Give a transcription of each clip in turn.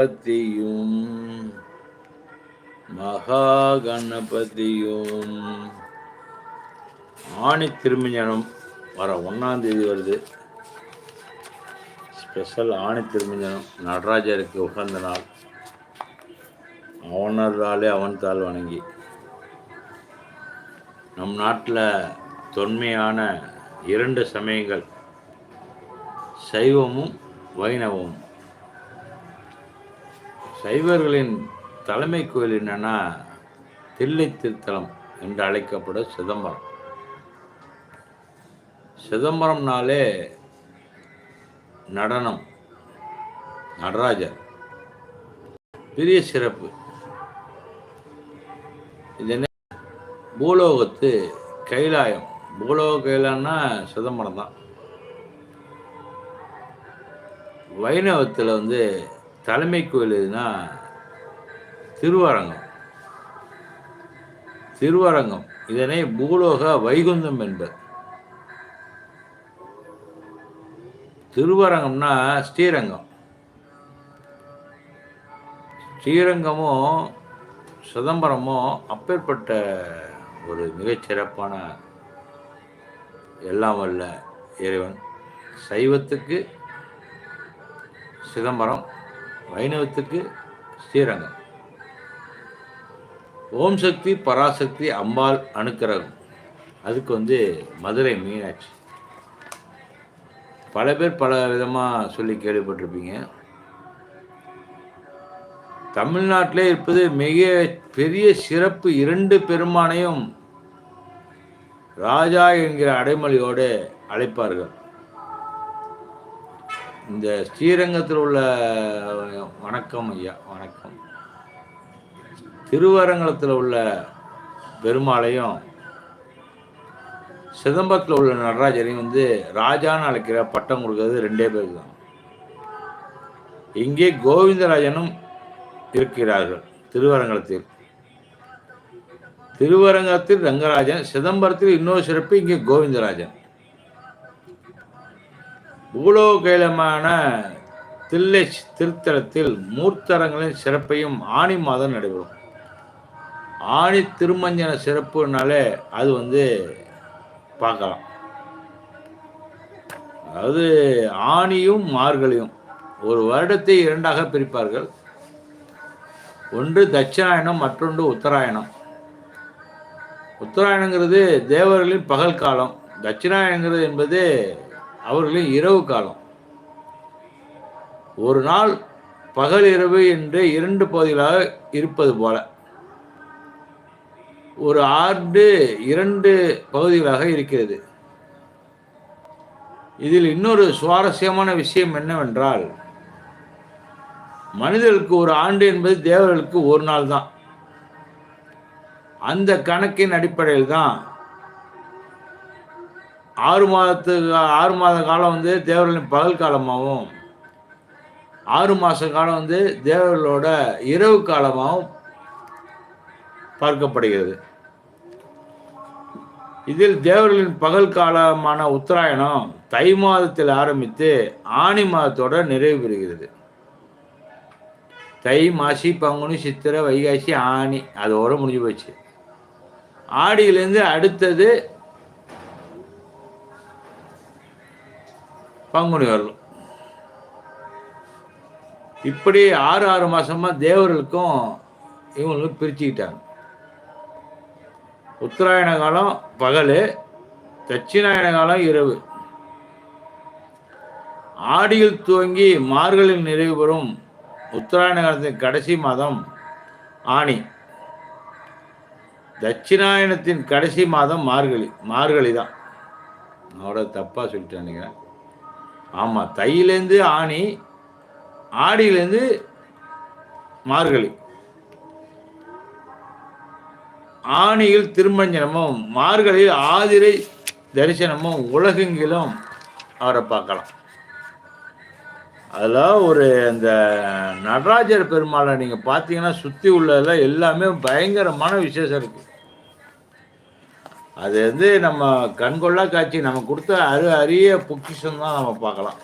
கணபதியும் மகா கணபதியும் ஆணி திருமஞ்சனம் வர ஒன்றாம் தேதி வருது. ஸ்பெஷல் ஆணி திருமஞ்சனம். நடராஜருக்கு உகந்த நாள். அவனர்களாலே அவன் தாள் வணங்கி. நம் நாட்டில் தொன்மையான இரண்டு சமயங்கள். சைவமும் வைணவமும். சைவர்களின் தலைமை கோயில் என்னன்னா தில்லை திருத்தலம் என்று அழைக்கப்படும் சிதம்பரம். சிதம்பரம்னாலே நடனம் நடராஜர். பெரிய சிறப்பு. இது என்ன? பூலோகத்து கைலாயம். பூலோக கைலான்னா சிதம்பரம் தான். வைணவத்தில் வந்து தலைமை கோயில் எதுனா திருவரங்கம். திருவரங்கம். இதனை பூலோக வைகுந்தம் என்பர். திருவரங்கம்னா ஸ்ரீரங்கம். ஸ்ரீரங்கமும் சிதம்பரமும் அப்பேற்பட்ட ஒரு மிகச்சிறப்பான எல்லாம் வல்ல இறைவன். சைவத்துக்கு சிதம்பரம் வைணவத்துக்கு ஸ்ரீரங்கம். ஓம் சக்தி பராசக்தி அம்பாள் அனுக்கிரகம். அதுக்கு வந்து மதுரை மீனாட்சி. பல பேர் பல விதமாக சொல்லி கேள்விப்பட்டிருப்பீங்க. தமிழ்நாட்டிலே இருப்பது மிக பெரிய சிறப்பு இரண்டு பெருமானையும் ராஜா என்கிற அடைமொழியோடு அழைப்பார்கள். இந்த ஸ்ரீரங்கத்தில் உள்ள வணக்கம் ஐயா வணக்கம். திருவரங்கத்தில் உள்ள பெருமாளையும் சிதம்பரத்தில் உள்ள நடராஜரையும் வந்து ராஜான்னு அழைக்கிற பட்டம் கொடுக்கறது ரெண்டே பேர் தான் இங்கே கோவிந்தராஜனும் இருக்கிறார்கள் திருவரங்கத்தில் திருவரங்கத்தில் ரங்கராஜன் சிதம்பரத்தில் இன்னொரு சிறப்பு இங்கே கோவிந்தராஜன். பூலோகேலமான தில்லை திருத்தலத்தில் மூர்த்தரங்களின் சிறப்பையும் ஆணி மாதம் நடைபெறும். ஆணி திருமஞ்சன சிறப்புனாலே அது வந்து பார்க்கலாம். அதாவது ஆணியும் மார்கழியும் ஒரு வருடத்தை இரண்டாக பிரிப்பார்கள். ஒன்று தட்சிணாயனம் மற்றொன்று உத்தராயணம். உத்தராயணங்கிறது தேவர்களின் பகல் காலம். தட்சிணாயனங்கிறது என்பது அவர்களின் இரவு காலம். ஒரு நாள் பகல் இரவு என்று இரண்டு பகுதிகளாக இருப்பது போல. ஒரு ஆண்டு இரண்டு பகுதிகளாக இருக்கிறது. இதில் இன்னொரு சுவாரஸ்யமான விஷயம் என்னவென்றால் மனிதர்களுக்கு ஒரு ஆண்டு என்பது தேவர்களுக்கு ஒரு நாள் தான். அந்த கணக்கின் அடிப்படையில் தான் ஆறு மாதத்துக்கு ஆறு மாத காலம் வந்து தேவர்களின் பகல் காலமாகவும் ஆறு மாத காலம் வந்து தேவர்களோட இரவு காலமாகவும் பார்க்கப்படுகிறது. இதில் தேவர்களின் பகல் காலமான உத்தராயணம் தை மாதத்தில் ஆரம்பித்து ஆணி மாதத்தோட நிறைவு பெறுகிறது. தை மாசி பங்குனி சித்திரை வைகாசி ஆணி அதோட முடிஞ்சு போச்சு. ஆடியிலேருந்து அடுத்தது பங்குனி வரலும் இப்படி ஆறு ஆறு மாசமா தேவர்களுக்கும் இவங்களுக்கும் பிரிச்சுக்கிட்டாங்க. உத்தராயண காலம் பகல் தட்சிணாயன காலம் இரவு. ஆடியில் துவங்கி மார்கழியில் நிறைவு பெறும் உத்தராயண காலத்தின் கடைசி மாதம் ஆணி. தட்சிணாயனத்தின் கடைசி மாதம் மார்கழி மார்கழி தான் அவட தப்பாக சொல்லிட்டேன் நினைக்கிறேன். ஆமாம் தையிலேருந்து ஆணி ஆடியிலேருந்து மார்கழி. ஆணியில் திருமஞ்சனமும் மார்கழியில் ஆதிரை தரிசனமும் உலகெங்கிலும் அவரை பார்க்கலாம். அதில் ஒரு அந்த நடராஜர் பெருமாளை நீங்கள் பார்த்தீங்கன்னா சுற்றி உள்ளதில் எல்லாமே பயங்கரமான விசேஷம் இருக்குது அது வந்து நம்ம கண்கொள்ளா காட்சி நம்ம கொடுத்த அரு அரிய பொக்கிஷம் தான் நம்ம பார்க்கலாம்.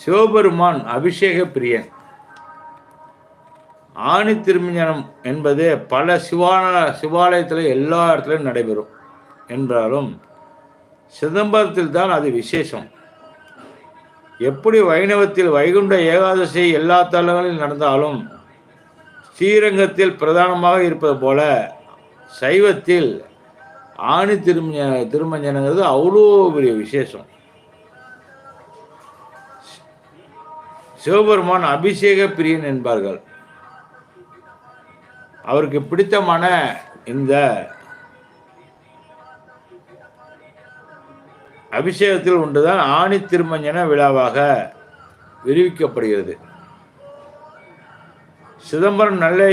சிவபெருமான் அபிஷேக பிரியன். ஆணி திருமஞ்சனம் என்பது பல சிவான சிவாலயத்தில் எல்லா இடத்துலையும் நடைபெறும். என்றாலும் சிதம்பரத்தில் தான் அது விசேஷம். எப்படி வைணவத்தில் வைகுண்ட ஏகாதசி எல்லா தலங்களில் நடந்தாலும் ஸ்ரீரங்கத்தில் பிரதானமாக இருப்பது போல சைவத்தில் ஆணி திருமஞ்ச திருமஞ்சனங்கிறது அவ்வளோ பெரிய விசேஷம். சிவபெருமான் அபிஷேக பிரியன் என்பார்கள். அவருக்கு பிடித்தமான இந்த அபிஷேகத்தில் ஒன்றுதான் ஆணி திருமஞ்சன விழாவாக விரிவிக்கப்படுகிறது. சிதம்பரம் நல்லை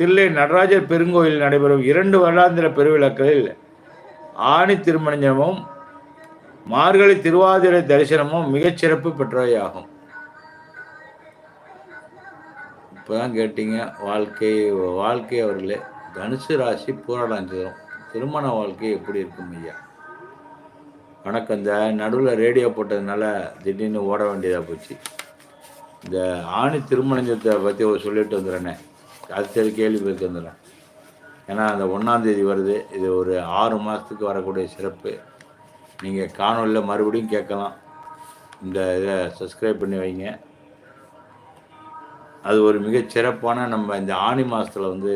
தில்லை நடராஜர் பெருங்கோயில் நடைபெறும் இரண்டு வருடாந்திர பெருவிழாக்களில் ஆணி திருமணமும் மார்கழி திருவாதிரை தரிசனமும் மிகச்சிறப்பு பெற்றவையாகும். இப்போதான் கேட்டீங்க வாழ்க்கை வாழ்க்கை அவர்களே தனுசு ராசி பூராடாஞ்சிரும் திருமண வாழ்க்கை எப்படி இருக்கும் ஐயா? வணக்கம் இந்த நடுவில் ரேடியோ போட்டதுனால திடீர்னு ஓட வேண்டியதாக போச்சு. இந்த ஆணி திருமணத்தை பற்றி ஒரு சொல்லிட்டு வந்துடுறேனே. அது சரி கேள்வி ஏன்னா அந்த ஒன்றாந்தேதி வருது. இது ஒரு ஆறு மாதத்துக்கு வரக்கூடிய சிறப்பு. நீங்கள் காணொலியில் மறுபடியும் கேட்கலாம். இந்த இதை சப்ஸ்கிரைப் பண்ணி வைங்க. அது ஒரு மிகச்சிறப்பான நம்ம இந்த ஆணி மாதத்தில் வந்து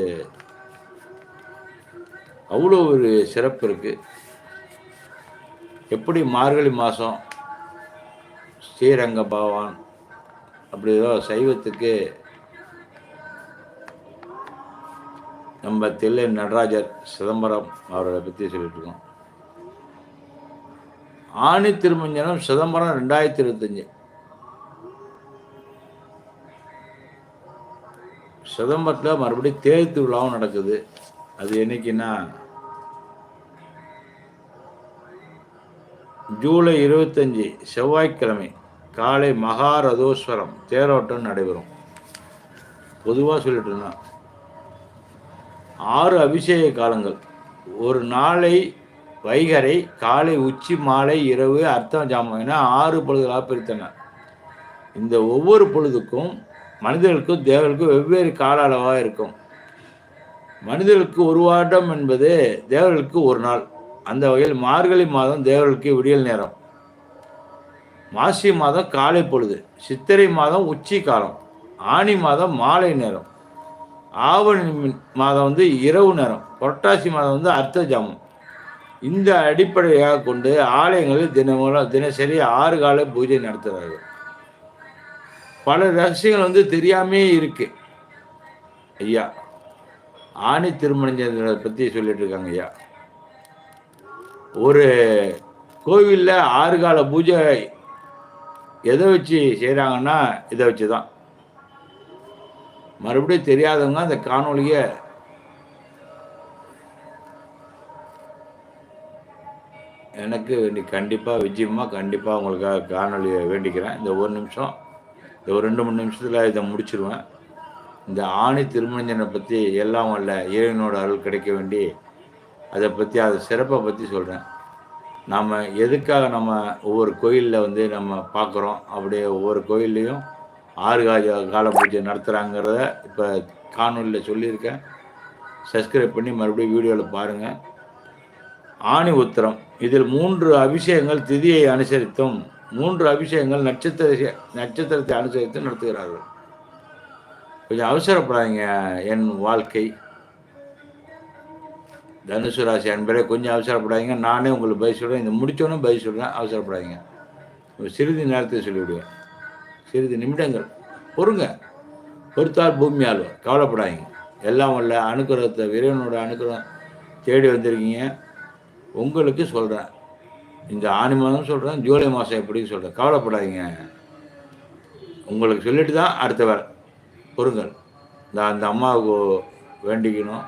அவ்வளோ ஒரு சிறப்பு இருக்குது எப்படி மார்கழி மாதம் ஸ்ரீரங்க பகவான் அப்படி ஏதோ சைவத்துக்கு நம்ம தில்லை நடராஜர் சிதம்பரம் அவரை பற்றி சொல்லிட்டு இருக்கோம் ஆணி திருமஞ்சனம் சிதம்பரம் ரெண்டாயிரத்தி இருபத்தஞ்சு. சிதம்பரத்தில் மறுபடியும் தேர் திருவிழாவும் நடக்குது. அது என்னைக்குன்னா ஜூலை இருபத்தஞ்சி செவ்வாய்க்கிழமை காலை மகாரதோஸ்வரம் தேரோட்டம் நடைபெறும். பொதுவாக சொல்லிட்டு இருந்தான். ஆறு அபிஷேக காலங்கள். ஒரு நாளை வைகரை காலை உச்சி மாலை இரவு அர்த்தம் ஜாமம் என ஆறு பொழுதுகளாக பிரித்தன இந்த ஒவ்வொரு பொழுதுக்கும் மனிதர்களுக்கும் தேவர்களுக்கும் வெவ்வேறு கால அளவாக இருக்கும். மனிதர்களுக்கு ஒரு வாரம் என்பது தேவர்களுக்கு ஒரு நாள். அந்த வகையில் மார்கழி மாதம் தேவர்களுக்கு விடியல் நேரம். மாசி மாதம் காலை பொழுது. சித்திரை மாதம் உச்சி காலம். ஆணி மாதம் மாலை நேரம். ஆவணி மாதம் வந்து இரவு நேரம் புரட்டாசி மாதம் வந்து அர்த்த ஜாமம் இந்த அடிப்படையாக கொண்டு ஆலயங்களில் தினமும் தினசரி ஆறு கால பூஜை நடத்துகிறார்கள் பல ரகசியங்கள் வந்து தெரியாமே இருக்கு. ஐயா ஆணி திருமணத்தை பற்றி சொல்லிட்டு இருக்காங்க ஐயா. ஒரு கோவிலில் ஆறு கால பூஜை எதை வச்சு செய்கிறாங்கன்னா இதை வச்சு தான் மறுபடியும் தெரியாதவங்க அந்த காணொலியை எனக்கு வேண்டி கண்டிப்பாக விஜயமாக கண்டிப்பாக உங்களுக்காக காணொலியை வேண்டிக்கிறேன். இந்த ஒரு நிமிஷம் இந்த ஒரு ரெண்டு மூணு நிமிஷத்தில் இதை முடிச்சிருவேன். இந்த ஆணி திருமணஞ்சனை பற்றி எல்லாம் வல்ல இறைவனோட அருள் கிடைக்க வேண்டி அதை பற்றி அதை சிறப்பை பற்றி சொல்கிறேன் நாம் எதுக்காக நம்ம ஒவ்வொரு கோயிலில் வந்து நம்ம பார்க்குறோம்? அப்படியே ஒவ்வொரு கோயில்லையும் ஆறு கால கால பூஜை நடத்துகிறாங்கிறத இப்போ காணொலியில் சொல்லியிருக்கேன். சப்ஸ்கிரைப் பண்ணி மறுபடியும் வீடியோவில் பாருங்கள் ஆணி உத்திரம். இதில் மூன்று அபிஷேகங்கள் திதியை அனுசரித்தும் மூன்று அபிஷேகங்கள் நட்சத்திர நட்சத்திரத்தை அனுசரித்து நடத்துகிறார்கள். கொஞ்சம் அவசரப்படாதீங்க என் வாழ்க்கை. தனுசு ராசி அன்பரே கொஞ்சம் அவசரப்படாதீங்க. நானே உங்களுக்கு பதில் சொல்கிறேன் இந்த முடித்தோன்னே பதில் சொல்கிறேன் அவசரப்படாதீங்க. சிறிது நேரத்தை சொல்லிவிடுவேன். சிறிது நிமிடங்கள். பொறுங்க. பொறுத்தால் பூமி ஆழ்வார். கவலைப்படாதீங்க. எல்லாம் உள்ள அனுக்கிரகத்தை விரைவனோட அனுக்கிரகம் தேடி வந்திருக்கீங்க. உங்களுக்கு சொல்கிறேன் இந்த ஆணி மாதம் சொல்கிறேன் ஜூலை மாதம் எப்படின்னு சொல்கிறேன் கவலைப்படாதீங்க. உங்களுக்கு சொல்லிட்டு தான் அடுத்த வர பொறுங்கள். இந்த அந்த அம்மாவுக்கு வேண்டிக்கணும்.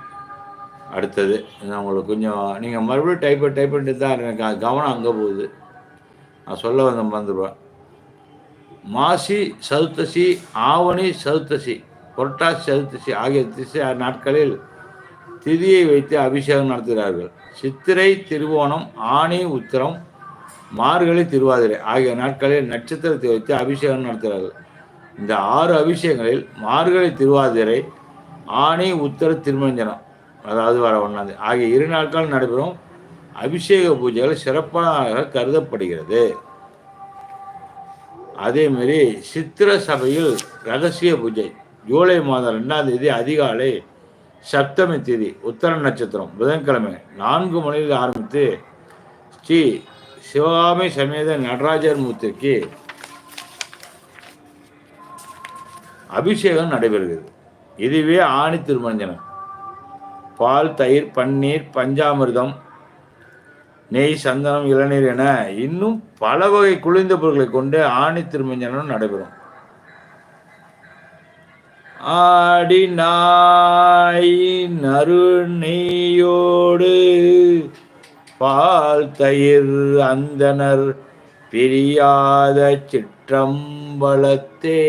அடுத்தது நான் உங்களுக்கு கொஞ்சம் நீங்கள் மறுபடியும் டைப் டைப் பண்ணிட்டு தான் எனக்கு கவனம் அங்கே போகுது. நான் சொல்ல வந்த மறந்துடுவேன். மாசி சதுர்த்தசி ஆவணி சதுர்த்தசி புரட்டாசி சதுர்த்தசி ஆகிய திசை நாட்களில் திதியை வைத்து அபிஷேகம் நடத்துகிறார்கள். சித்திரை திருவோணம் ஆணி உத்திரம் மார்கழி திருவாதிரை ஆகிய நாட்களில் நட்சத்திரத்தை வைத்து அபிஷேகம் நடத்துகிறார்கள். இந்த ஆறு அபிஷேகங்களில் மார்கழி திருவாதிரை ஆணி உத்தர திருமஞ்சனம் அதாவது வர ஒன்றாந்து ஆகிய இரு நாட்கள் நடைபெறும். அபிஷேக பூஜைகள் சிறப்பாக கருதப்படுகிறது. அதேமாரி சித்திர சபையில் ரகசிய பூஜை. ஜூலை மாதம் ரெண்டாம் தேதி அதிகாலை சப்தமி தேதி உத்தர நட்சத்திரம் புதன்கிழமை நான்கு மணியில் ஆரம்பித்து ஸ்ரீ சிவகாமி சமேத நடராஜர் மூர்த்திக்கு அபிஷேகம் நடைபெறுகிறது. இதுவே ஆணி திருமஞ்சனம் பால் தயிர் பன்னீர் பஞ்சாமிர்தம் நெய் சந்தனம் இளநீர் என இன்னும் பல வகை குளிர்ந்த பொருட்களை கொண்டு ஆணி திருமஞ்சனம் நடைபெறும். ஆடி நாய் நறுநெய்யோடு பால் தயிர் அந்தனர் பிரியாத சிற்றம்பலத்தே.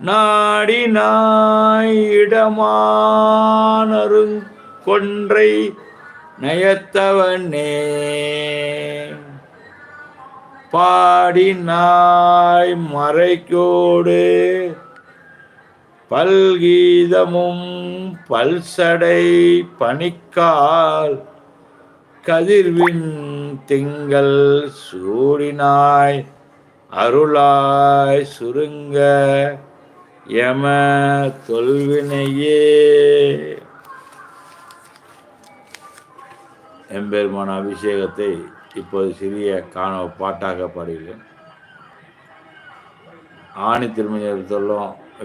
நாடி நாயிடமானருங் கொன்றை நயத்தவனே. பாடி நாய் மறைக்கோடு. பல்கீதமும் பல்சடை பனிக்கால் கதிர்வின் திங்கள் சூடினாய் அருளாய் சுருங்க யம தொல்வினையே. எம்பெருமான அபிஷேகத்தை இப்போது சிறிய காண பாட்டாக பாடுகிறேன் ஆணி திருமஞ்சல்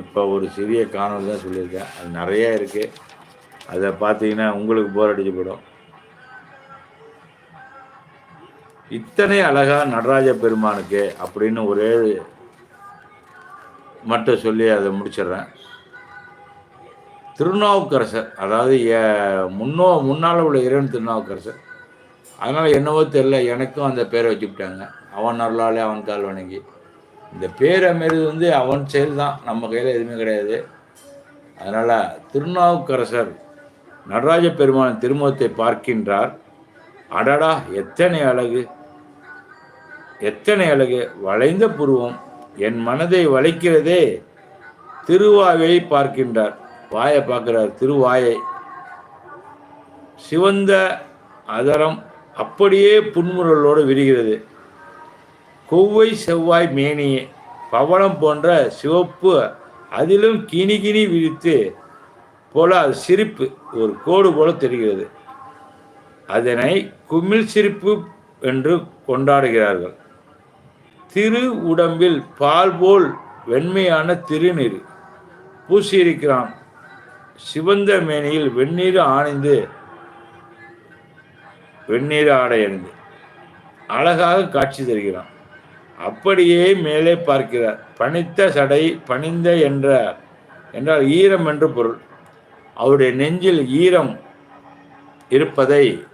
இப்போ ஒரு சிறிய காணொலி தான் சொல்லியிருக்கேன். அது நிறைய இருக்குது அதை பார்த்தீங்கன்னா உங்களுக்கு போர் அடிச்சு போடும் இத்தனை அழகா நடராஜ பெருமானுக்கு அப்படின்னு ஒரே மட்டும் சொல்லி அதை முடிச்சிடுறேன். திருநாவுக்கரசர் அதாவது முன்னோ முன்னால் உள்ள இறைவன் திருநாவுக்கரசர். அதனால் என்னவோ தெரில எனக்கும் அந்த பேரை வச்சுக்கிட்டாங்க அவன் அருளாலே அவன் கால் வணங்கி. இந்த பேர் அமைறது வந்து அவன் செயல் தான் நம்ம கையில் எதுவுமே கிடையாது. அதனால் திருநாவுக்கரசர் நடராஜ பெருமான் திருமுகத்தை பார்க்கின்றார். அடடா எத்தனை அழகு. எத்தனை அழகு. வளைந்த புருவம். என் மனதை வளைக்கிறதே திருவாவை பார்க்கின்றார். வாயை பார்க்குறார் திருவாயை. சிவந்த அதரம் அப்படியே புன்முறலோடு விரிகிறது. கொவ்வை செவ்வாய் மேனியே பவளம் போன்ற சிவப்பு அதிலும் கினி கினி விரித்து போல அது சிரிப்பு ஒரு கோடு போல தெரிகிறது. அதனை குமிழ் சிரிப்பு என்று கொண்டாடுகிறார்கள். திரு உடம்பில் பால் போல் வெண்மையான திருநீர் பூசியிருக்கிறான். சிவந்த மேனியில் வெந்நீர் ஆணைந்து வெந்நீர் ஆடை அணிந்து. அழகாக காட்சி தருகிறான். அப்படியே மேலே பார்க்கிறார். பனித்த சடை பணிந்த என்ற என்றால் ஈரம் என்று பொருள். அவருடைய நெஞ்சில் ஈரம் இருப்பதை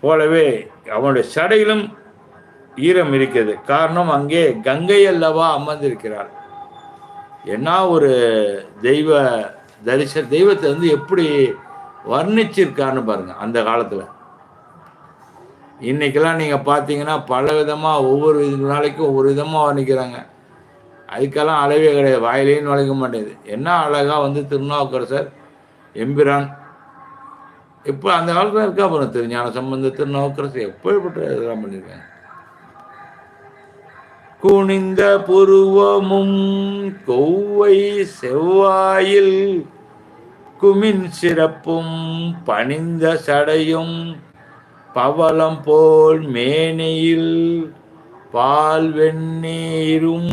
போலவே அவனுடைய சடையிலும் ஈரம் இருக்கிறது. காரணம் அங்கே கங்கை அல்லவா அமர்ந்திருக்கிறார். என்ன ஒரு தெய்வ தரிச தெய்வத்தை வந்து எப்படி வர்ணிச்சிருக்காருன்னு பாருங்க அந்த காலத்தில். இன்னைக்கெல்லாம் நீங்கள் பார்த்தீங்கன்னா பல விதமாக ஒவ்வொரு நாளைக்கும் ஒவ்வொரு விதமாக வர்ணிக்கிறாங்க. அதுக்கெல்லாம் அளவே கிடையாது வாயிலையும் நுழைக்க மாட்டேங்குது. என்ன அழகாக வந்து திருநாவுக்கரசர் எம்பிரான் இப்போ அந்த காலத்தில் இருக்கா பாருங்க திருஞான சம்பந்த திருநாவுக்கரசர் எப்படிப்பட்ட இதெல்லாம் பண்ணியிருக்காங்க குனிந்த புருவமும் கொவ்வை செவ்வாயில் குமின் சிறப்பும் பணிந்த சடையும் பவளம் போல் மேனையில் பால் வெந்நீரும்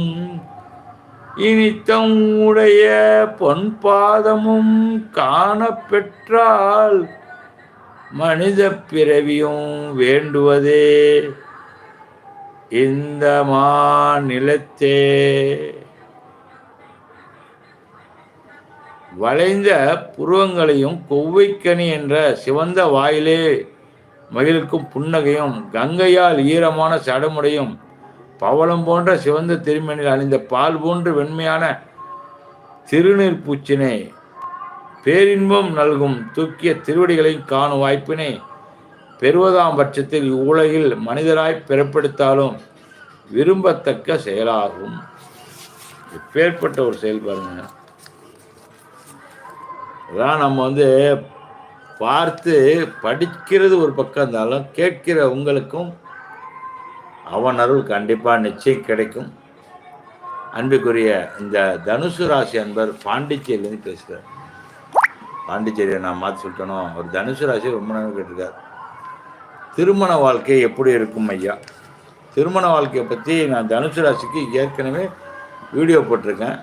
இனித்தம் உடைய பொன் பாதமும் மனித பிறவியும் வேண்டுவதே. இந்த மாநிலத்தே. வளைந்த புருவங்களையும் கொவ்வைக்கனி என்ற சிவந்த வாயிலே மகிழ்க்கும் புன்னகையும் கங்கையால் ஈரமான சடமுடையும் பவளம் போன்ற சிவந்த திருமணில் அணிந்த பால் போன்று வெண்மையான திருநீர் பூச்சினை பேரின்பம் நல்கும் தூக்கிய திருவடிகளை காணும் வாய்ப்பினை பெறுவதாம் பட்சத்தில் இவ்வுலகில் மனிதராய் பிறப்பெடுத்தாலும் விரும்பத்தக்க செயலாகும். எப்பேற்பட்ட ஒரு செயல் பாருங்க. அதான் நம்ம வந்து பார்த்து படிக்கிறது ஒரு பக்கம் இருந்தாலும் கேட்கிற உங்களுக்கும் அவன் அருள் கண்டிப்பாக நிச்சயம் கிடைக்கும். அன்புக்குரிய இந்த தனுசு ராசி அன்பர் பாண்டிச்சேரியிலேருந்து பேசுகிறார் பாண்டிச்சேரியை நான் மாற்றி சொல்லிட்டனோ? அவர் தனுசு ராசி ரொம்ப நேரம் கேட்டிருக்கார். திருமண வாழ்க்கை எப்படி இருக்கும் ஐயா? திருமண வாழ்க்கையை பற்றி நான் தனுசு ராசிக்கு ஏற்கனவே வீடியோ போட்டிருக்கேன்.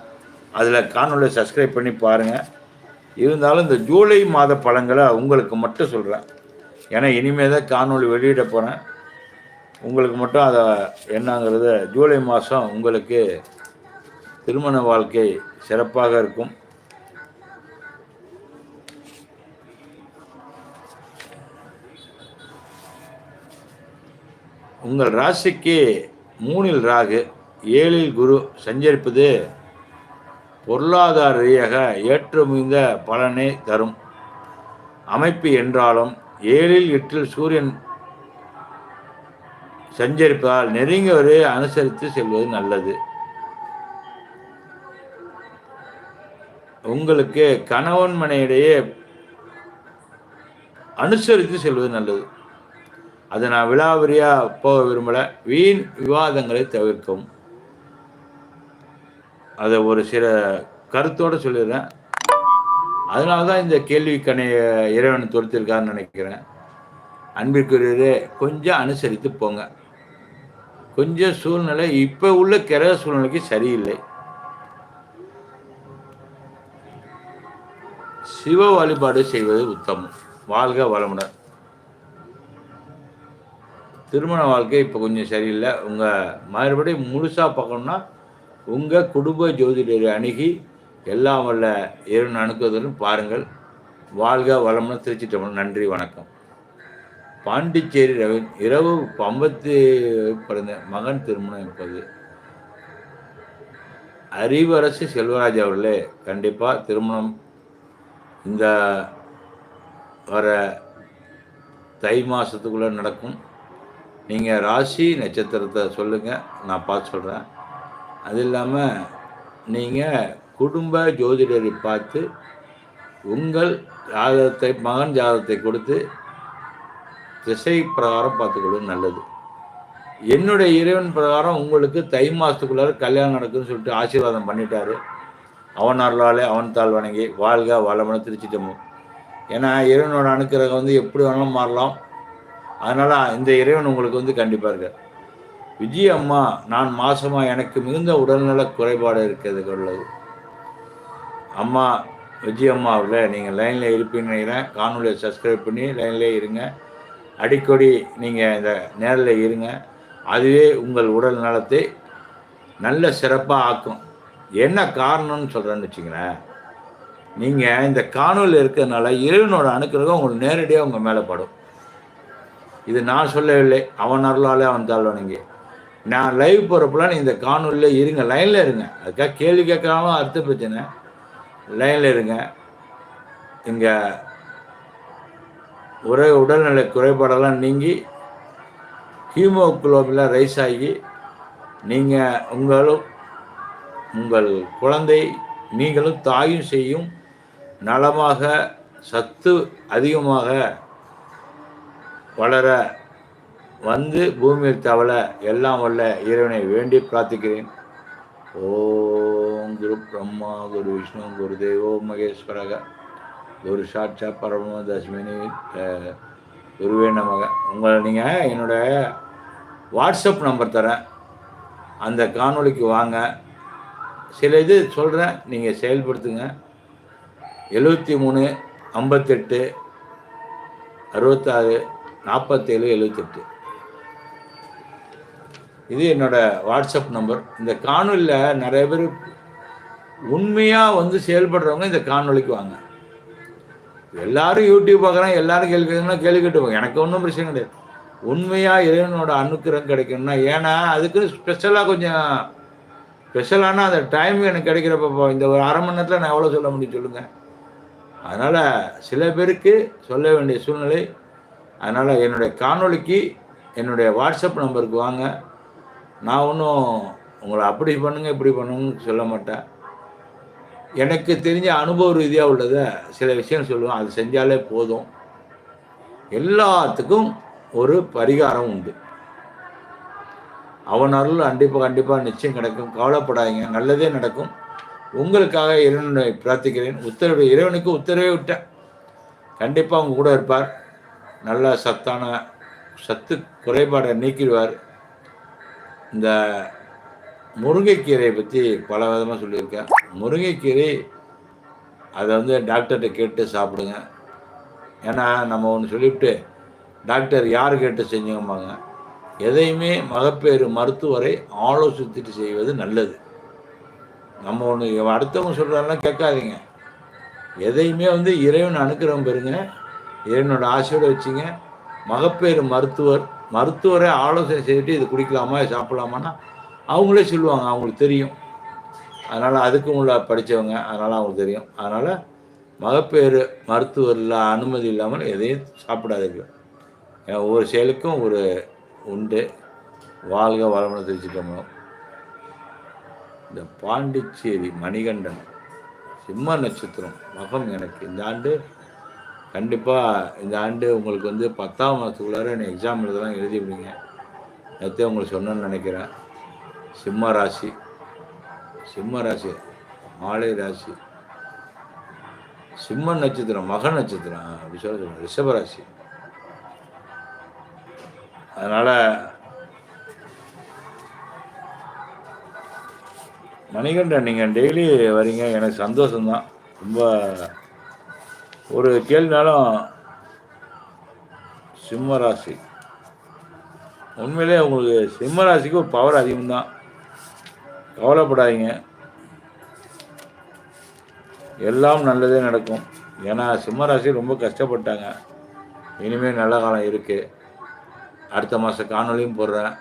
அதில் காணொலியை சப்ஸ்கிரைப் பண்ணி பாருங்கள் இருந்தாலும் இந்த ஜூலை மாத பழங்களை உங்களுக்கு மட்டும் சொல்கிறேன் ஏன்னா இனிமேல் தான் காணொலி வெளியிட போகிறேன் உங்களுக்கு மட்டும் அதை என்னங்கிறத ஜூலை மாதம் உங்களுக்கு திருமண வாழ்க்கை சிறப்பாக இருக்கும். உங்கள் ராசிக்கு மூணில் ராகு ஏழில் குரு சஞ்சரிப்பது பொருளாதார ரீதியாக ஏற்றுமிழ்ந்த பலனை தரும். அமைப்பு என்றாலும் ஏழில் எட்டில் சூரியன் சஞ்சரிப்பதால் நெருங்கியவரை அனுசரித்து செல்வது நல்லது. உங்களுக்கு கணவன் மனையிடையே அனுசரித்து செல்வது நல்லது. அதை நான் விழாவரியாக போக விரும்பலை. வீண் விவாதங்களை தவிர்க்கவும் அதை ஒரு சில கருத்தோடு சொல்லிடுறேன். அதனால தான் இந்த கேள்விக்கணை இறைவன் தொடுத்திருக்காருன்னு நினைக்கிறேன். அன்பிற்குரியதே கொஞ்சம் அனுசரித்து போங்க. கொஞ்சம் சூழ்நிலை இப்போ உள்ள கிரக சூழ்நிலைக்கு சரியில்லை. சிவ வழிபாடு செய்வது உத்தமம். வாழ்க வளமுடன். திருமண வாழ்க்கை இப்போ கொஞ்சம் சரியில்லை. உங்கள் மறுபடியும் முழுசாக பார்க்கணும்னா உங்கள் குடும்ப ஜோதிடரை அணுகி எல்லாம் வல்ல இறைவன் அணுக்குவதும் பாருங்கள். வாழ்க வளமுடன் திருச்சி தமிழ். நன்றி வணக்கம். பாண்டிச்சேரி ரவி இரவு ஐம்பத்தி பிறந்த மகன் திருமணம் இப்போது அறிவரசு செல்வராஜ் அவர்களே கண்டிப்பாக திருமணம். இந்த வர தை மாதத்துக்குள்ளே நடக்கும். நீங்கள் ராசி நட்சத்திரத்தை சொல்லுங்கள் நான் பார்த்து சொல்கிறேன் அது இல்லாமல் நீங்கள் குடும்ப ஜோதிடரை பார்த்து உங்கள் ஜாதகத்தை மகன் ஜாதகத்தை கொடுத்து திசை பிரகாரம் பார்த்துக்கொள்வது நல்லது. என்னுடைய இறைவன் பிரகாரம் உங்களுக்கு தை மாதத்துக்குள்ளார கல்யாணம் நடக்குதுன்னு சொல்லிட்டு ஆசீர்வாதம் பண்ணிட்டாரு. அவன் அருளாலே அவன் தாள் வணங்கி வாழ்க வளமன திருச்சிட்டமும் ஏன்னா இறைவனோட அணுக்கிறகம் வந்து எப்படி வேணாலும் மாறலாம். அதனால் இந்த இறைவன் உங்களுக்கு வந்து கண்டிப்பாக இருக்கார். விஜய் அம்மா நான் மாசமா எனக்கு மிகுந்த உடல்நல குறைபாடு இருக்கிறது உள்ளது அம்மா விஜய் அம்மா அவர்கள நீங்கள் லைனில் இருப்பீங்கன்னு நினைக்கிறேன். காணொலியை சப்ஸ்கிரைப் பண்ணி லைன்லேயே இருங்க. அடிக்கடி நீங்கள் இந்த நேரில் இருங்க. அதுவே உங்கள் உடல் நலத்தை நல்ல சிறப்பாக ஆக்கும். என்ன காரணம்னு சொல்கிறேன்னு வச்சுங்களேன் நீங்கள் இந்த காணொலியில் இருக்கிறதுனால இறைவனோட அணுக்கிறதும் உங்களுக்கு நேரடியாக உங்கள் மேலே படும். இது நான் சொல்லவில்லை அவன் அருளாலே அவன் தாழ்வனங்க. நான் லைவ் போகிறப்பெல்லாம் இந்த காணொலியில் இருங்க லைனில் இருங்க. அதுக்காக கேள்வி கேட்கறாலும் அர்த்த பிரச்சனை. லைனில் இருங்க. இங்கே ஒரே உடல்நிலை குறைபாடெல்லாம் நீங்கி ஹீமோகுளோபின்லாம் ரைஸ் ஆகி நீங்கள் உங்களும் உங்கள் குழந்தை நீங்களும் தாயும் செய்யும் நலமாக சத்து அதிகமாக வளர வந்து பூமியில் தவள எல்லாம் வல்ல இறைவனை வேண்டி பிரார்த்திக்கிறேன். ஓம் குரு பிரம்மா குரு விஷ்ணு குரு தேவோ மகேஸ்வரக. குரு சாட்சா பரம தஸ்மினி குருவே நமக. உங்களை நீங்கள் என்னுடைய வாட்ஸ்அப் நம்பர் தரேன். அந்த காணொலிக்கு வாங்க. சில இது சொல்கிறேன் நீங்கள் செயல்படுத்துங்க. எழுபத்தி மூணு ஐம்பத்தெட்டு அறுபத்தாறு நாற்பத்தேழு எழுபத்தெட்டு இது என்னோட வாட்ஸ்அப் நம்பர். இந்த காணொலியில் நிறைய பேர் உண்மையாக வந்து செயல்படுறவங்க இந்த காணொலிக்கு வாங்க. எல்லாரும் யூடியூப் பார்க்குறாங்க எல்லாரும் கேள்வி கேட்கணும்னா கேள்வி கேட்டுவாங்க எனக்கு ஒன்றும் பிரச்சனை கிடையாது. உண்மையாக இறைவனோட அனுக்கிரம் கிடைக்கணும்னா ஏன்னா அதுக்கு ஸ்பெஷலாக கொஞ்சம் ஸ்பெஷலான அந்த டைம் எனக்கு கிடைக்கிறப்ப இந்த ஒரு அரை மணி நேரத்தில் நான் எவ்வளோ சொல்ல முடியும் சொல்லுங்கள் அதனால் சில பேருக்கு சொல்ல வேண்டிய சூழ்நிலை அதனால் என்னுடைய காணொளிக்கு என்னுடைய வாட்ஸ்அப் நம்பருக்கு வாங்க. நான் ஒன்றும் உங்களை அப்படி பண்ணுங்க இப்படி பண்ணுங்கன்னு சொல்ல மாட்டேன். எனக்கு தெரிஞ்ச அனுபவ ரீதியாக உள்ளதை சில விஷயம் சொல்லுவேன். அது செஞ்சாலே போதும். எல்லாத்துக்கும் ஒரு பரிகாரம் உண்டு. அவன் அருள் கண்டிப்பாக கண்டிப்பாக நிச்சயம் கிடைக்கும். கவலைப்படாதீங்க. நல்லதே நடக்கும். உங்களுக்காக இறைவனை பிரார்த்திக்கிறேன். உத்தரவு இறைவனுக்கு உத்தரவே விட்டேன். கண்டிப்பாக அவங்க கூட இருப்பார். நல்ல சத்தான சத்து குறைபாடை நீக்கிடுவார். இந்த முருங்கைக்கீரையை பற்றி பல விதமாக சொல்லியிருக்கேன். முருங்கைக்கீரை அதை வந்து டாக்டர்கிட்ட கேட்டு சாப்பிடுங்க. ஏன்னா நம்ம ஒன்று சொல்லிவிட்டு டாக்டர் யார் கேட்டு செஞ்சுங்கம்பாங்க எதையுமே மகப்பேறு மருத்துவரை ஆலோசித்துட்டு செய்வது நல்லது. நம்ம ஒன்று அடுத்தவங்க சொல்கிறாங்கன்னா கேட்காதீங்க. எதையுமே வந்து இறைவன் அனுக்கிறவங்க பெறுங்க. என்னோட ஆசையோடு வச்சுங்க மகப்பேறு மருத்துவர் மருத்துவரை ஆலோசனை செய்துட்டு இது குடிக்கலாமா சாப்பிடலாமான்னா அவங்களே சொல்லுவாங்க அவங்களுக்கு தெரியும். அதனால் அதுக்கும் உள்ள படித்தவங்க அதனால் அவங்களுக்கு தெரியும். அதனால் மகப்பேறு மருத்துவர் இல்லை அனுமதி இல்லாமல் எதையும் சாப்பிடாதீர்கள். ஒவ்வொரு செயலுக்கும் ஒரு உண்டு. வாழ்க வளமுடன் தெரிஞ்சுக்கணும் இந்த பாண்டிச்சேரி மணிகண்டன் சிம்ம நட்சத்திரம் மகம் எனக்கு. இந்த ஆண்டு கண்டிப்பாக இந்த ஆண்டு உங்களுக்கு வந்து பத்தாம் மாதத்துக்குள்ளார நீ எக்ஸாம் எழுதலாம் எழுதி விடுங்க நேற்று உங்களுக்கு சொன்னேன்னு நினைக்கிறேன். சிம்ம ராசி. சிம்ம ராசி. மாலை ராசி. சிம்ம நட்சத்திரம் மக நட்சத்திரம் அப்படி சொல்ல சொல்லுங்க. ரிஷபராசி அதனால் மணிகண்டன் நீங்கள் டெய்லி வரீங்க. எனக்கு சந்தோஷம்தான். ரொம்ப ஒரு கேள்வினாலும் சிம்ம ராசி. உண்மையிலே உங்களுக்கு சிம்ம ராசிக்கு ஒரு பவர் அதிகம்தான். கவலைப்படாதீங்க. எல்லாம் நல்லதே நடக்கும். ஏன்னா சிம்ம ராசி ரொம்ப கஷ்டப்பட்டாங்க. இனிமேல் நல்ல காலம் இருக்குது அடுத்த மாதம் காணொலியும் போடுறேன்.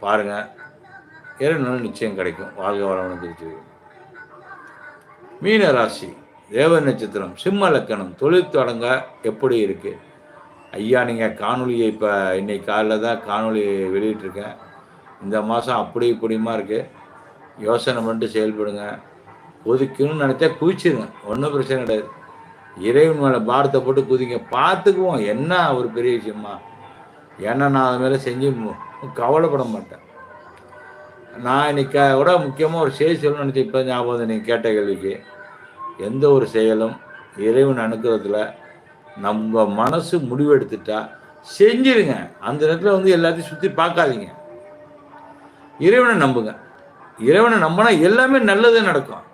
பாருங்கள் இறைவனால் நிச்சயம் கிடைக்கும். வாழ்க வளம் திருச்சி மீன ராசி. தேவ நட்சத்திரம் சிம்ம லக்கணம் தொழில் தொடங்க எப்படி இருக்குது ஐயா நீங்கள் காணொலியை இப்போ இன்னைக்கு காலையில் தான் காணொலி வெளியிட்ருக்கேன் இந்த மாதம் அப்படி இப்படிமா இருக்குது யோசனை பண்ணிட்டு செயல்படுங்க. கொதிக்கணும்னு நினச்சா குதிச்சிருங்க. ஒன்றும் பிரச்சனை கிடையாது. இறைவன் மேலே பாரத்தை போட்டு குதிங்க. பார்த்துக்குவோம். என்ன ஒரு பெரிய விஷயமா? ஏன்னா நான் அது மேலே செஞ்சு கவலைப்பட மாட்டேன். நான் இன்னைக்கு கூட முக்கியமாக ஒரு செய்தி சொல்லணும்னு நினச்சேன். இப்போ ஞாபகம் நீங்கள் கேட்ட கேள்விக்கு. எந்த ஒரு செயலும் இறைவன் அனுக்கிறதுல நம்ம மனசு முடிவெடுத்துட்டா செஞ்சிருங்க. அந்த நேரத்தில் வந்து எல்லாத்தையும் சுற்றி பார்க்காதீங்க. இறைவனை நம்புங்க. இறைவனை நம்பினா எல்லாமே நல்லதே நடக்கும்.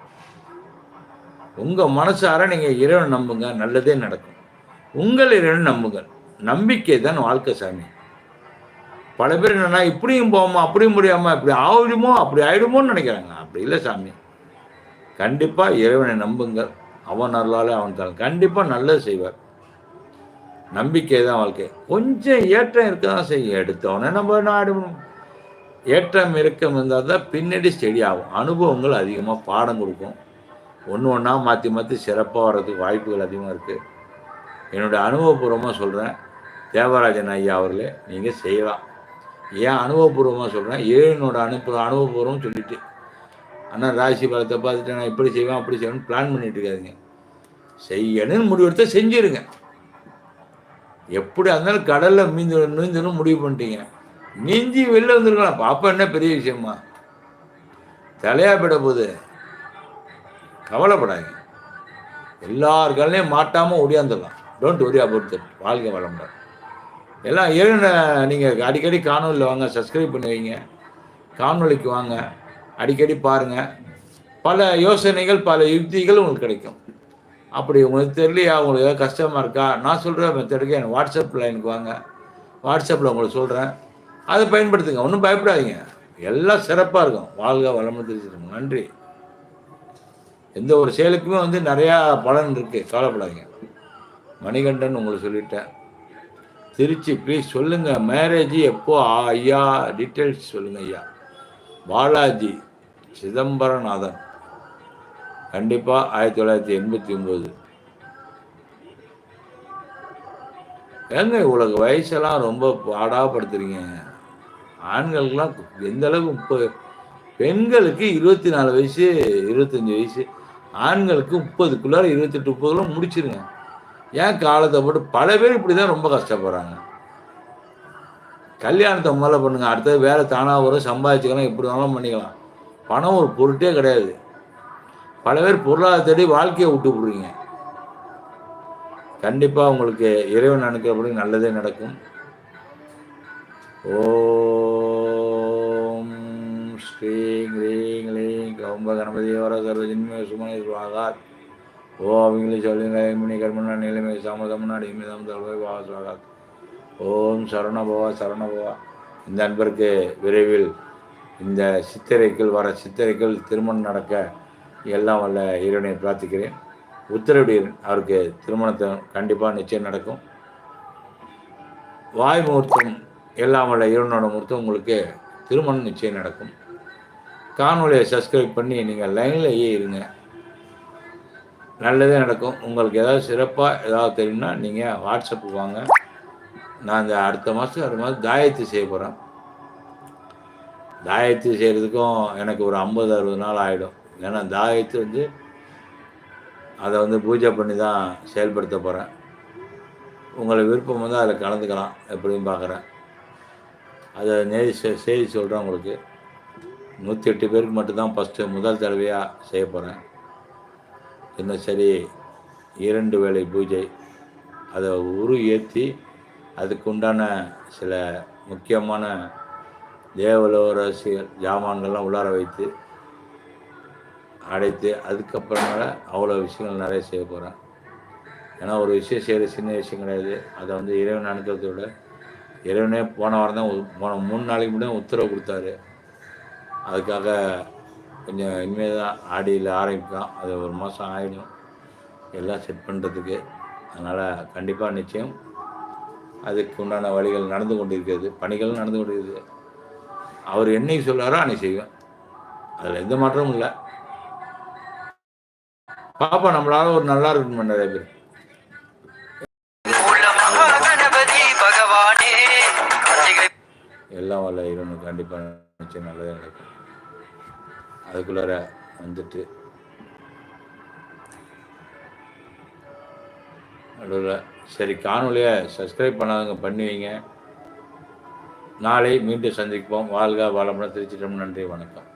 உங்கள் மனசார நீங்கள் இறைவனை நம்புங்க நல்லதே நடக்கும். உங்கள் இறைவனை நம்புங்க. நம்பிக்கை தான் வாழ்க்கை சாமி. பல பேர் என்னன்னா இப்படியும் போமா அப்படியும் முடியாமல் இப்படி ஆகிடுமோ அப்படி ஆகிடுமோன்னு நினைக்கிறாங்க. அப்படி இல்லை சாமி. கண்டிப்பாக இறைவனை நம்புங்கள். அவன் நல்லாலே அவன் தான். கண்டிப்பாக நல்லது செய்வார். நம்பிக்கை தான் வாழ்க்கை. கொஞ்சம் ஏற்றம் இருக்க தான் செய்யும். எடுத்தவொடனே நம்ம நாடு ஏற்றம் இறக்கம் இருந்தால் தான் பின்னாடி ஸ்டெடி ஆகும் அனுபவங்கள் அதிகமாக பாடம் கொடுக்கும். ஒன்று ஒன்றா மாற்றி மாற்றி சிறப்பாக வர்றதுக்கு வாய்ப்புகள் அதிகமாக இருக்குது என்னுடைய அனுபவபூர்வமாக சொல்கிறேன் தேவராஜன் ஐயா அவர்களே நீங்கள் செய்யலாம். ஏன் அனுபவபூர்வமாக சொல்கிறேன் ஏழுனோட அனுப்பு அனுபவபூர்வம் சொல்லிட்டு. ஆனால் ராசி பலத்தை பார்த்துட்டு நான் இப்படி செய்வேன் அப்படி செய்வேன் பிளான் பண்ணிட்டு இருக்காதுங்க. செய்யணும்னு முடிவெடுத்த செஞ்சிருங்க. எப்படி இருந்தாலும் கடலில் மீந்து நீந்தணும் முடிவு பண்ணிட்டீங்க. நீந்தி வெளில வந்துருக்கலாம். பாப்பா என்ன பெரிய விஷயமா? தலையா போயிட போகுது. கவலைப்படாங்க எல்லார் கடலையும் மாட்டாமல் ஒடியாந்துடலாம். டோன்ட் ஒரி அபவுட் தட் வாழ்க்கை வளமுடன் எல்லாம் ஏழு நீங்கள் அடிக்கடி காணொலியில் வாங்க சப்ஸ்கிரைப் பண்ணி வைங்க. காணொலிக்கு வாங்க. அடிக்கடி பாருங்கள் பல யோசனைகள் பல யுக்திகள் உங்களுக்கு கிடைக்கும். அப்படி உங்களுக்கு தெரியலையா? உங்களுக்கு ஏதாவது கஷ்டமாக இருக்கா? நான் சொல்கிற மெத்தடுக்கு எனக்கு வாட்ஸ்அப்பில் எனக்கு வாங்க. வாட்ஸ்அப்பில் உங்களுக்கு சொல்கிறேன் அதை பயன்படுத்துங்க. ஒன்றும் பயப்படாதீங்க. எல்லாம் சிறப்பாக இருக்கும். வாழ்க வளமுடன் தெரிஞ்சிருக்கும் நன்றி. எந்த ஒரு செயலுக்குமே வந்து நிறையா பலன் இருக்குது கவலைப்படாதீங்க. மணிகண்டன் உங்களுக்கு சொல்லிட்டேன். திருச்சி ப்ளீஸ் சொல்லுங்கள் மேரேஜ் எப்போ? ஐயா டீட்டெயில்ஸ் சொல்லுங்கள் ஐயா. பாலாஜி சிதம்பரநாதன். கண்டிப்பாக ஆயிரத்தி தொள்ளாயிரத்தி எண்பத்தி ஒம்பது ஏங்க இவ்வளவு வயசெல்லாம் ரொம்ப பாடாப்படுத்துறீங்க ஆண்களுக்கெல்லாம் எந்த அளவுக்கு முப்பது பெண்களுக்கு இருபத்தி நாலு வயசு இருபத்தஞ்சி வயசு ஆண்களுக்கு முப்பதுக்குள்ளார இருபத்தெட்டு முப்பதுக்குள்ள முடிச்சிருங்க. ஏன் காலத்தை போட்டு பல பேர் இப்படி தான் ரொம்ப கஷ்டப்படுறாங்க. கல்யாணத்தை முதல்ல பண்ணுங்க அடுத்தது வேலை தானாக வரும் சம்பாதிச்சுக்கலாம் எப்படி வேணாலும் பண்ணிக்கலாம். பணம் ஒரு பொருட்டே கிடையாது. பல பேர் பொருளாதாரத்தடி வாழ்க்கையை விட்டு விடுறீங்க கண்டிப்பாக உங்களுக்கு இறைவன் நினைக்கிறபடி நல்லதே நடக்கும். ஓம் ஸ்ரீங் ரீங் லீங் கௌம்ப கணபதியோர வர சர்வஜன்மே சுமனை சுவாகாத் ஓ அவங்களே சொல்லுங்க மினி கர்மனா நிலைமை சமதம்னா அடிமைதம் தல்வாய் வா சுவாகாத் ஓம் சரணபவா சரணபவா. இந்த அன்பருக்கு விரைவில் இந்த சித்திரைக்குள் வர சித்திரைக்குள் திருமணம் நடக்க எல்லாம் வல்ல இறைவனை பிரார்த்திக்கிறேன். உத்தரவிடுகிறேன் அவருக்கு திருமணத்தை கண்டிப்பாக நிச்சயம் நடக்கும். வாய் முகூர்த்தம் எல்லாம் வல்ல இறைவனோட முகூர்த்தம் உங்களுக்கு திருமணம் நிச்சயம் நடக்கும். காணொலியை சப்ஸ்கிரைப் பண்ணி நீங்கள் லைன்லேயே இருங்க. நல்லதே நடக்கும். உங்களுக்கு ஏதாவது சிறப்பாக ஏதாவது தெரியும்னா நீங்கள் வாட்ஸ்அப்புக்கு வாங்க. நான் இந்த அடுத்த மாதம் அடுத்த மாதம் தாயத்து செய்ய போகிறேன் தாயத்து செய்கிறதுக்கும் எனக்கு ஒரு ஐம்பது அறுபது நாள் ஆகிடும் ஏன்னா தாயத்து வந்து அதை வந்து பூஜை பண்ணி தான் செயல்படுத்த போகிறேன் உங்களை விருப்பம் வந்து அதில் கலந்துக்கலாம் எப்படின்னு பார்க்குறேன் அதை நேரி செய்தி சொல்கிறேன் உங்களுக்கு. நூற்றி எட்டு பேருக்கு மட்டும்தான் ஃபஸ்ட்டு முதல் தடவையாக செய்ய போகிறேன் இன்னும் சரி இரண்டு வேளை பூஜை. அதை உரு ஏற்றி அதுக்கு உண்டான சில முக்கியமான தேவலோரசியல் ஜாமான்கள்லாம் உள்ளார வைத்து அடைத்து அதுக்கப்புறமேல அவ்வளோ விஷயங்கள் நிறைய செய்ய போகிறேன். ஏன்னா ஒரு விஷயம் செய்கிற சின்ன விஷயம் கிடையாது. அதை வந்து இறைவன் அனுக்கிறத விட இறைவனே போன வாரம் தான் போன மூணு நாளைக்கு முன்னாடி உத்தரவு கொடுத்தாரு. அதுக்காக கொஞ்சம் இனிமேல் தான் ஆடியில் ஆரம்பிக்கலாம். அது ஒரு மாதம் ஆகிடும் எல்லாம் செட் பண்ணுறதுக்கு அதனால் கண்டிப்பாக நிச்சயம் அதுக்கு உண்டான வழிகள் நடந்து கொண்டிருக்கிறது. பணிகள் நடந்து கொண்டிருக்கிறது. அவர் என்னைக்கு சொல்லாரோ அன்னைக்கு செய்வேன். அதில் எந்த மாற்றமும் இல்லை. பாப்பா நம்மளால ஒரு நல்லா இருக்கணும் நிறைய பேர்? எல்லாம் வரல இறைவனுக்கு கண்டிப்பாக நிச்சயம் நல்லதே நடக்கும். அதுக்குள்ளார வந்துட்டு நடுவில் சரி காணொலியை சப்ஸ்கிரைப் பண்ணாதவங்க பண்ணுவீங்க நாளை மீண்டும் சந்திப்போம். வாழ்க வளமுடன் திருச்சிட்டம் நன்றி வணக்கம்.